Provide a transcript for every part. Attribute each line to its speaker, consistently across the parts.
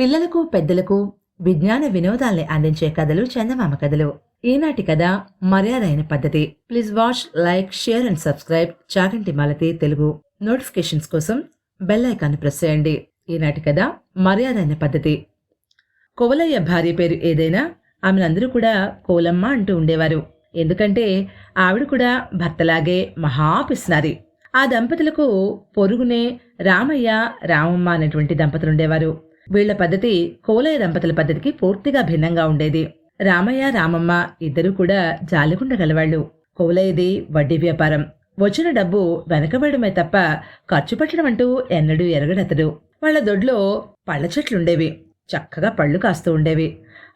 Speaker 1: పిల్లలకు పెద్దలకు విజ్ఞాన వినోదాల్ని అందించే కథలు చందమామ కథలు. ఈనాటి కథ మర్యాదైన పద్ధతి. Please watch like share and subscribe Chaganti Malathi Telugu notifications కోసం బెల్ ఐకాన్ ప్రెస్ చేయండి. ఈనాటి కథ మర్యాదైన పద్ధతి. కోవలయ్య భార్య పేరు ఏదైనా ఆమెనందరూ కూడా కోలమ్మ అంటూ ఉండేవారు. ఎందుకంటే ఆవిడ కూడా భర్తలాగే మహాపిస్నారి. ఆ దంపతులకు పొరుగునే రామయ్య రామమ్మ అనేటువంటి దంపతులు ఉండేవారు. వీళ్ళ పద్ధతి కోలయ్య దంపతుల పద్ధతికి పూర్తిగా భిన్నంగా ఉండేది. రామయ్య రామమ్మ ఇద్దరూ కూడా జాలిగుండ గలవాళ్ళు. కోలయ్యది వడ్డీ వ్యాపారం. వచ్చిన డబ్బు వెనకబడమే తప్ప ఖర్చు పెట్టడం అంటూ ఎన్నడూ ఎరగడతడు వాళ్ళ దొడ్లో పళ్ళ చెట్లుండేవి. చక్కగా పళ్ళు కాస్తూ ఉండేవి.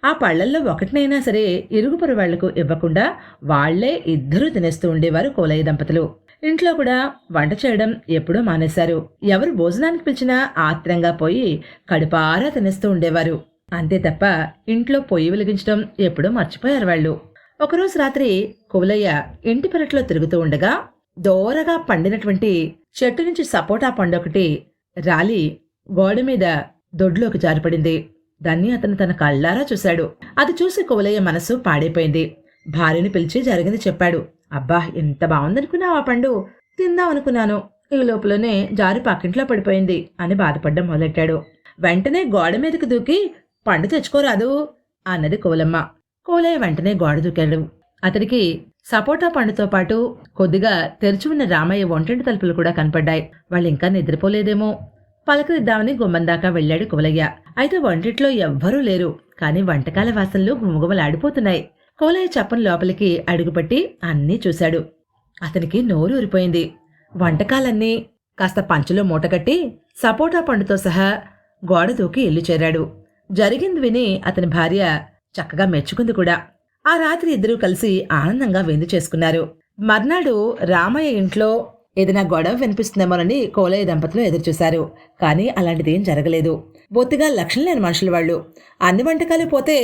Speaker 1: ఆ పళ్ళల్లో ఒకటినైనా సరే ఇరుగుపొరు వాళ్ళకు ఇవ్వకుండా వాళ్ళే ఇద్దరూ తినేస్తూ ఉండేవారు కోలయ్య దంపతులు. ఇంట్లో కూడా వంట చేయడం ఎప్పుడూ మానేశారు. ఎవరు భోజనానికి పిలిచినా ఆత్రంగా పోయి కడుపారా తినేస్తూ ఉండేవారు. అంతే తప్ప ఇంట్లో పొయ్యి వెలిగించడం ఎప్పుడూ మర్చిపోయారు వాళ్ళు. ఒకరోజు రాత్రి కువలయ్య ఇంటి పెరట్లో తిరుగుతూ ఉండగా దోరగా పండినటువంటి చెట్టు నుంచి సపోటా పండు ఒకటి రాలి గోడ మీద దొడ్లోకి జారిపడింది. దాన్ని అతను తన కళ్ళారా చూశాడు. అది చూసి కువలయ్య మనసు పాడైపోయింది. భార్యని పిలిచి జరిగింది చెప్పాడు. అబ్బా ఎంత బాగుందనుకున్నావు ఆ పండు? తిందాం అనుకున్నాను. ఈ లోపలనే జారి పక్కింట్లో పడిపోయింది అని బాధపడ్డం మొదలెట్టాడు. వెంటనే గోడ మీదకి దూకి పండు తెచ్చుకోరాదు అన్నది కోలమ్మ. కోలయ్య వెంటనే గోడ దూకాడు. అతడికి సపోటా పండుతో పాటు కొద్దిగా తెరిచి ఉన్న రామయ్య ఒంటింటి తలుపులు కూడా కనపడ్డాయి. వాళ్ళు ఇంకా నిద్రపోలేదేమో. పలకరిద్దామని గుమ్మం దాకా వెళ్ళాడు కోలయ్య. అయితే వంటిట్లో ఎవ్వరూ లేరు కానీ వంటకాల వాసనలు గుమగుమలాడిపోతున్నాయి. కోలయ్య చప్పని లోపలికి అడుగుపట్టి అన్నీ చూశాడు. అతనికి నోరు ఊరిపోయింది. వంటకాలన్నీ కాస్త పంచులో మూటగట్టి సపోటా పండుతో సహా గోడ దూకి ఇల్లు చేరాడు. జరిగింది విని అతని భార్య చక్కగా మెచ్చుకుంది కూడా. ఆ రాత్రి ఇద్దరూ కలిసి ఆనందంగా విందు చేసుకున్నారు. మర్నాడు రామయ్య ఇంట్లో ఏదైనా గొడవ వినిపిస్తుందేమోనని కోలయ్య దంపతులు ఎదురుచూశారు. కానీ అలాంటిదేం జరగలేదు. బొత్తిగా లక్షణం లేని మనుషులు వాళ్ళు. అన్ని వంటకాలు పోతే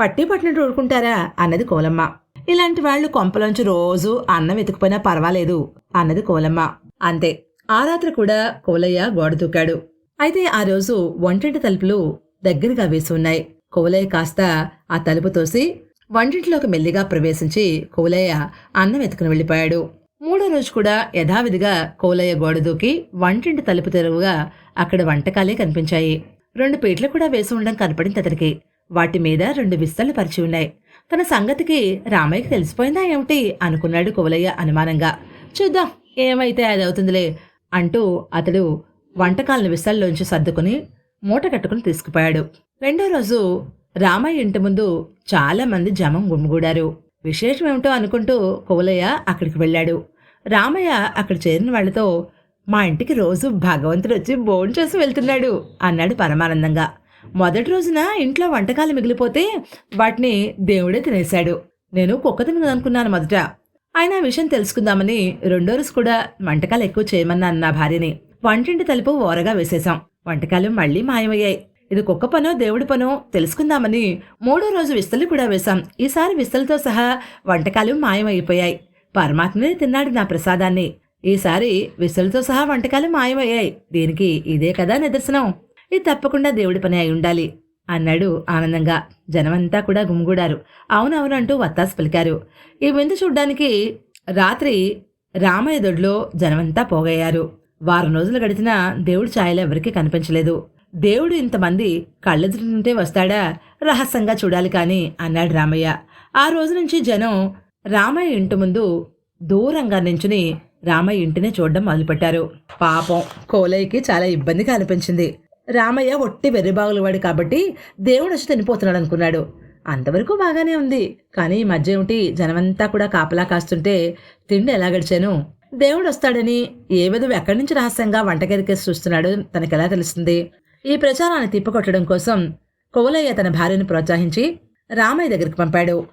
Speaker 1: పట్టి పట్టినట్టు ఊరుకుంటారా అన్నది కోలమ్మ. ఇలాంటి వాళ్ళు కొంపలోంచి రోజు అన్నం వెతుకుపోయినా పర్వాలేదు అన్నది కోలమ్మ. అంతే. ఆ రాత్రి కూడా కోలయ్య గోడ దూకాడు అయితే ఆ రోజు వంటింటి తలుపులు దగ్గరగా వేసి ఉన్నాయి. కోలయ్య కాస్త ఆ తలుపు తోసి వంటింట్లోకి మెల్లిగా ప్రవేశించి కోలయ్య అన్నం వెతుకుని వెళ్ళిపోయాడు. మూడో రోజు కూడా యథావిధిగా కోలయ్య గోడ దూకి వంటింటి తలుపు తెరువుగా అక్కడ వంటకాలే కనిపించాయి. రెండు పీట్లు కూడా వేసి ఉండడం కనపడింది అతనికి. వాటి మీద రెండు విస్తలు పరిచి ఉన్నాయి. తన సంగతికి రామయ్యకి తెలిసిపోయిందా ఏమిటి? అనుకున్నాడు కువలయ్య అనుమానంగా. చూద్దాం ఏమైతే అది అవుతుందిలే అంటూ అతడు వంటకాలను విస్తల్లోంచి సర్దుకుని మూట కట్టుకుని తీసుకుపోయాడు. రెండో రోజు రామయ్య ఇంటి ముందు చాలామంది జమం గుమిగూడారు. విశేషం ఏమిటో అనుకుంటూ కువలయ్య అక్కడికి వెళ్ళాడు. రామయ్య అక్కడ చేరిన వాళ్ళతో మా ఇంటికి రోజు భగవంతుడు వచ్చి భోజనం చేసి వెళ్తున్నాడు అన్నాడు పరమానందంగా. మొదటి రోజున ఇంట్లో వంటకాలు మిగిలిపోతే వాటిని దేవుడే తినేశాడు. నేను కుక్క తినదనుకున్నాను మొదట. ఆయన ఆ విషయం తెలుసుకుందామని రెండో రోజు కూడా వంటకాలు ఎక్కువ చేయమన్నాను నా భార్యని. వంటింటి తలుపు ఓరగా వేసేశాం. వంటకాలు మళ్ళీ మాయమయ్యాయి. ఇది కుక్క పనో దేవుడి పనో తెలుసుకుందామని మూడో రోజు విస్తలు కూడా వేశాం. ఈసారి విస్తలతో సహా వంటకాలు మాయమైపోయాయి. పరమాత్మనే తిన్నాడు నా ప్రసాదాన్ని. ఈసారి విస్తలతో సహా వంటకాలు మాయమయ్యాయి. దీనికి ఇదే కదా నిదర్శనం. ఇది తప్పకుండా దేవుడి పని అయి ఉండాలి అన్నాడు ఆనందంగా. జనమంతా కూడా గుమిగూడారు. అవునవునంటూ వత్తాసు పలికారు. ఈ విందు చూడ్డానికి రాత్రి రామయ్య దొడ్లో జనమంతా పోగయ్యారు. వారం రోజులు గడిచినా దేవుడి ఛాయలు ఎవరికీ కనిపించలేదు. దేవుడు ఇంతమంది కళ్ళెదురుంటే వస్తాడా? రహస్యంగా చూడాలి కానీ అన్నాడు రామయ్య. ఆ రోజు నుంచి జనం రామయ్య ఇంటి ముందు దూరంగా నించుని రామయ్య ఇంటినే చూడడం మొదలుపెట్టారు. పాపం కోలయ్యకి చాలా ఇబ్బందిగా అనిపించింది. రామయ్య ఒట్టి వెర్రిబాగులవాడు కాబట్టి దేవుడు వచ్చి తినిపోతున్నాడు అనుకున్నాడు. అంతవరకు బాగానే ఉంది. కానీ ఈ మధ్య ఏమిటి? జనమంతా కూడా కాపలా కాస్తుంటే తిండి ఎలా గడిచాను? దేవుడు వస్తాడని ఏ విధం ఎక్కడి నుంచి రహస్యంగా వంటగదికేసి చూస్తున్నాడో? తనకెలా తెలుస్తుంది? ఈ ప్రచారాన్ని తిప్పికొట్టడం కోసం కోలయ్య తన భార్యను ప్రోత్సహించి రామయ్య దగ్గరికి పంపాడు.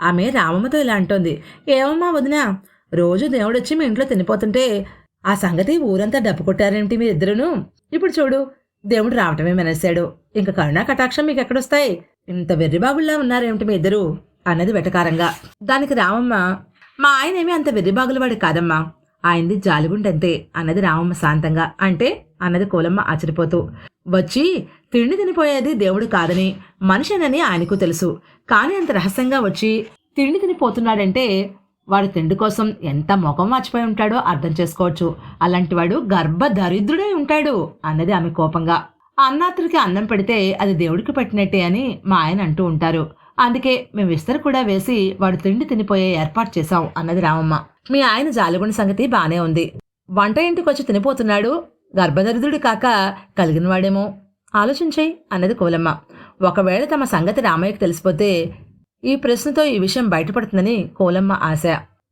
Speaker 1: ఆమె రామమ్మతో ఇలా అంటోంది. ఏమమ్మా వదినా రోజు దేవుడొచ్చి మీ ఇంట్లో తినిపోతుంటే ఆ సంగతి ఊరంతా డబ్బు కొట్టారేమిటి మీ ఇద్దరును ఇప్పుడు చూడు దేవుడు రావటమే మెనేశాడు. ఇంక కరుణా కటాక్షం మీకు ఎక్కడొస్తాయి ఇంత వెర్రిబాగుల్లా ఉన్నారేమిటి మీ ఇద్దరు? అన్నది వెటకారంగా. దానికి రామమ్మ మా ఆయనేమి అంత వెర్రిబాగులవాడు కాదమ్మా. ఆయనది జాలిగుండంతే అన్నది రామమ్మ శాంతంగా. అంటే అన్నది కోలమ్మ ఆశ్చర్యపోతూ వచ్చి తిండి తినిపోయేది దేవుడు కాదని మనిషినని ఆయనకు తెలుసు. కానీ అంత రహస్యంగా వచ్చి తిండి తినిపోతున్నాడంటే వాడు తిండి కోసం ఎంత ముఖం మర్చిపోయి ఉంటాడో అర్థం చేసుకోవచ్చు. అలాంటి వాడు గర్భదరిద్రుడై ఉంటాడు అన్నది ఆమె కోపంగా. ఆ అన్నాతుడికి అన్నం పెడితే అది దేవుడికి పెట్టినట్టే అని మా ఆయన అంటూ ఉంటారు. అందుకే మేము విస్తరు కూడా వేసి వాడు తిండి తినిపోయే ఏర్పాటు చేశాం అన్నది రామమ్మ. మీ ఆయన జాలిగుండ సంగతి బానే ఉంది. వంట ఇంటికి వచ్చి తినిపోతున్నాడు. గర్భదరిద్రుడు కాక కలిగిన వాడేమో ఆలోచించేయి అన్నది కోలమ్మ. ఒకవేళ తమ సంగతి రామయ్యకు తెలిసిపోతే ఈ ప్రశ్నతో ఈ విషయం బయటపడుతుందని కోలమ్మ ఆశ.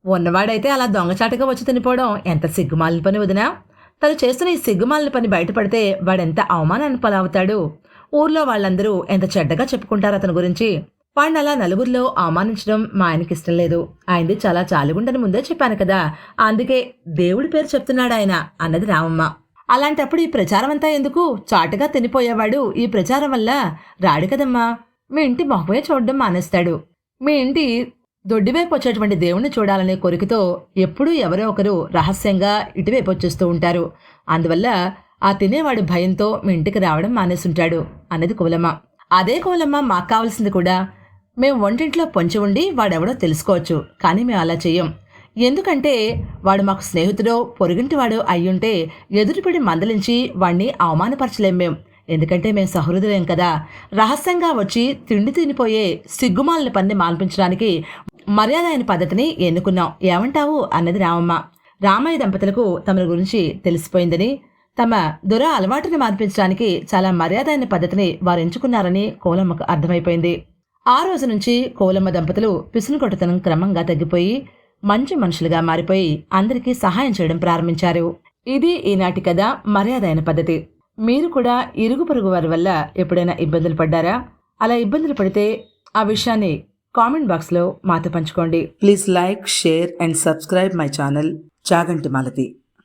Speaker 1: ఉన్నవాడైతే అలా దొంగచాటుగా వచ్చి తినిపోవడం ఎంత సిగ్గుమాలిన పని వదినా? తను చేస్తున్న ఈ సిగ్గుమాలిన పని బయటపడితే వాడెంత అవమానాన్ని పాలవుతాడు? ఊర్లో వాళ్ళందరూ ఎంత చెడ్డగా చెప్పుకుంటారు అతని గురించి? వాడిని అలా నలుగురిలో అవమానించడం మా ఆయనకి ఇష్టం లేదు. ఆయనది చాలా చాలుగుండని ముందే చెప్పాను కదా. అందుకే దేవుడి పేరు చెప్తున్నాడు ఆయన అన్నది రామమ్మ. అలాంటప్పుడు ఈ ప్రచారం అంతా ఎందుకు? చాటుగా తినిపోయేవాడు ఈ ప్రచారం వల్ల రాడు కదమ్మా. మీ ఇంటి మొహమే చూడడం మానేస్తాడు. మీ ఇంటి దొడ్డివైపు వచ్చేటువంటి దేవుణ్ణి చూడాలనే కోరికతో ఎప్పుడూ ఎవరో ఒకరు రహస్యంగా ఇటువైపు వచ్చేస్తూ ఉంటారు. అందువల్ల ఆ తినేవాడు భయంతో మీ ఇంటికి రావడం మానేసుంటాడు అన్నది కోలమ్మ. అదే కోలమ్మ మాకు కావాల్సింది కూడా. మేము వంటింట్లో పొంచి ఉండి వాడెవడో తెలుసుకోవచ్చు కానీ మేము అలా చెయ్యం. ఎందుకంటే వాడు మాకు స్నేహితుడో పొరుగింటివాడో అయ్యుంటే ఎదురుపడి మందలించి వాణ్ణి అవమానపరచలేం మేము ఎందుకంటే మేము సహృదయం కదా. రహస్యంగా వచ్చి తిండి తినిపోయే సిగ్గుమాలని పని మాల్పించడానికి మర్యాద అయిన పద్ధతిని ఎన్నుకున్నాం. ఏమంటావు? అన్నది రామమ్మ. రామయ్య దంపతులకు తమ గురించి తెలిసిపోయిందని తమ దుర అలవాటుని మార్పించడానికి చాలా మర్యాద అయిన పద్ధతిని వారు ఎంచుకున్నారని కోలమ్మకు అర్థమైపోయింది. ఆ రోజు నుంచి కోలమ్మ దంపతులు పిసునుకొట్టతనం క్రమంగా తగ్గిపోయి మంచి మనుషులుగా మారిపోయి అందరికీ సహాయం చేయడం ప్రారంభించారు. ఇది ఈనాటి కథ మర్యాద అయిన పద్ధతి. మీరు కూడా ఇరుగు పొరుగు వారి వల్ల ఎప్పుడైనా ఇబ్బందులు పడ్డారా? అలా ఇబ్బందులు పడితే ఆ విషయాన్ని కామెంట్ బాక్స్లో మాతో పంచుకోండి.
Speaker 2: Please like share and subscribe my channel Chaganti Malathi.